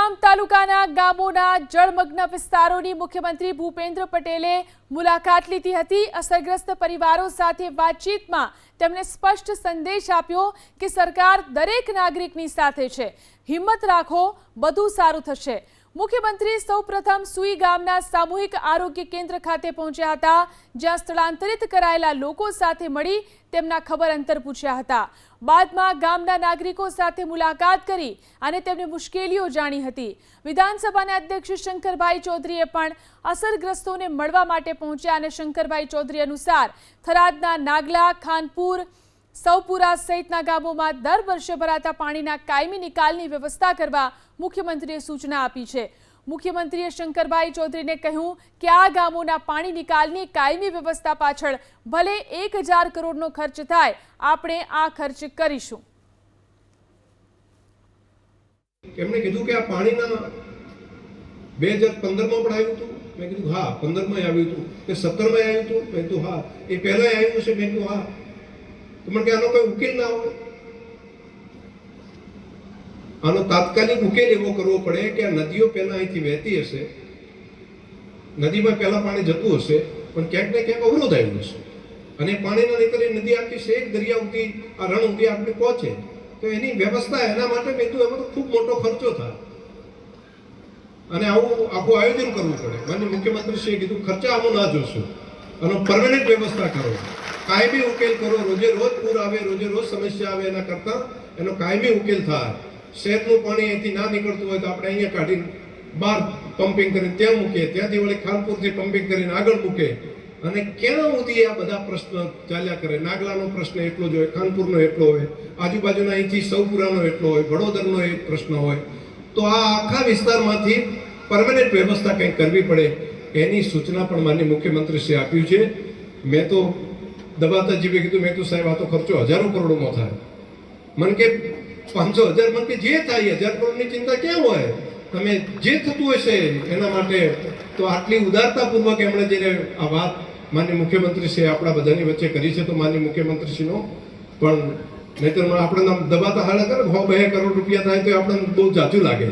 કતારગામ તાલુકાના ગામોના જળમગ્ન વિસ્તારોની મુખ્યમંત્રી ભૂપેન્દ્ર પટેલે મુલાકાત લીધી હતી. અસરગ્રસ્ત પરિવારો સાથે વાતચીતમાં તેમણે સ્પષ્ટ સંદેશ આપ્યો કે સરકાર દરેક નાગરિકની સાથે છે. હિંમત રાખો, બધું સારું થશે. મુખ્યમંત્રી સૌપ્રથમ સુઈ ગામના સામૂહિક આરોગ્ય કેન્દ્ર ખાતે પહોંચ્યા હતા, જ્યાં સ્થળાંતરિત કરાયેલા લોકો સાથે મળી તેમના ખબર અંતર પૂછ્યા હતા. બાદમાં ગામના નાગરિકો સાથે મુલાકાત કરી અને તેમની મુશ્કેલીઓ જાણી હતી. વિધાનસભાના અધ્યક્ષ શંકરભાઈ ચૌધરીએ પણ અસરગ્રસ્તોને મળવા માટે પહોંચ્યા અને શંકરભાઈ ચૌધરી અનુસાર થરાદના નાગલા, ખાનપુર સૌપુરા સહિતના ગામોમાં દર વર્ષે ભરાતા પાણીના કાયમી નિકાલની વ્યવસ્થા કરવા મુખ્યમંત્રીએ સૂચના આપી છે. મુખ્યમંત્રીએ શંકરભાઈ ચૌધરીને કહ્યું કે આ ગામોના પાણી નિકાલની કાયમી વ્યવસ્થા પાછળ ભલે એક હજાર કરોડનો ખર્ચ થાય, આપણે આ ખર્ચ કરીશું. એમણે કીધું કે આ પાણીના બે હજાર પંદરમાં પણ આવ્યું હતું. મેં કીધું, હા, પંદરમાં આવ્યું હતું. કે સત્તરમાં આવ્યું હતું? મેં કીધું, હા, એ પહેલાં આવ્યું છે મેં કીધું, હા તો મને કે આનો કોઈ ઉકેલ ના હોય? આનો તાત્કાલિક ઉકેલ એવો કરવો પડે કે આ નદીઓ પહેલા અહીંથી વહેતી હશે, નદીમાં પહેલા પાણી જતું હશે, પણ ક્યાંક ને ક્યાંક અવરોધ આવ્યો હશે. અને પાણીના નીકળે નદી આખી શેખ દરિયા સુધી, આ રણ સુધી આપણે પહોંચે. તો એની વ્યવસ્થા એના માટે મેં કીધું, એમાં તો ખૂબ મોટો ખર્ચો થાય. અને આવું, આખું આયોજન કરવું પડે. માન્ય મુખ્યમંત્રીશ્રીએ કીધું, ખર્ચા આમાં ના જોશું. અને પરમેનન્ટ વ્યવસ્થા કરો. કાયમી ઉકેલ કરો, રોજે રોજ પૂર આવે, રોજે રોજ સમસ્યા આવે એના કરતાં એનો કાયમી ઉકેલ થાય. શહેરનું પાણી અહીંથી ના નીકળતું હોય તો આપણે અહીંયા કાઢીને બહાર પમ્પિંગ કરીને ત્યાં મૂકીએ. ત્યાંથી વળી ખાનપુરથી પમ્પિંગ કરીને આગળ મૂકે. અને ક્યાં સુધી આ બધા પ્રશ્ન ચાલ્યા કરે? નાગલાનો પ્રશ્ન એટલો જ હોય, ખાનપુરનો એટલો હોય, આજુબાજુના અહીંથી સૌપુરાનો એટલો હોય, વડોદરનો એક પ્રશ્ન હોય. તો આ આખા વિસ્તારમાંથી પરમેનન્ટ વ્યવસ્થા કંઈક કરવી પડે, એની સૂચના પણ માન્ય મુખ્યમંત્રીશ્રીએ આપ્યું છે. મેં તો દબાતા જીવે કીધું, મેં તો સાહેબ, આ તો ખર્ચો હજારો કરોડોમાં થાય. મન કે, પાંચસો હજાર મન કે જે થાય, હજાર કરોડની ચિંતા ક્યાં હોય? તમે જે થતું હશે એના માટે તો આટલી ઉદારતાપૂર્વક એમણે જે આ વાત માન્ય મુખ્યમંત્રીશ્રીએ આપણા બધાની વચ્ચે કરી છે, તો માન્ય મુખ્યમંત્રીશ્રીનો પણ નહીતર આપણે દબાતા હાડા કરે હો બે કરોડ રૂપિયા થાય તો આપણને બહુ જાજુ લાગે.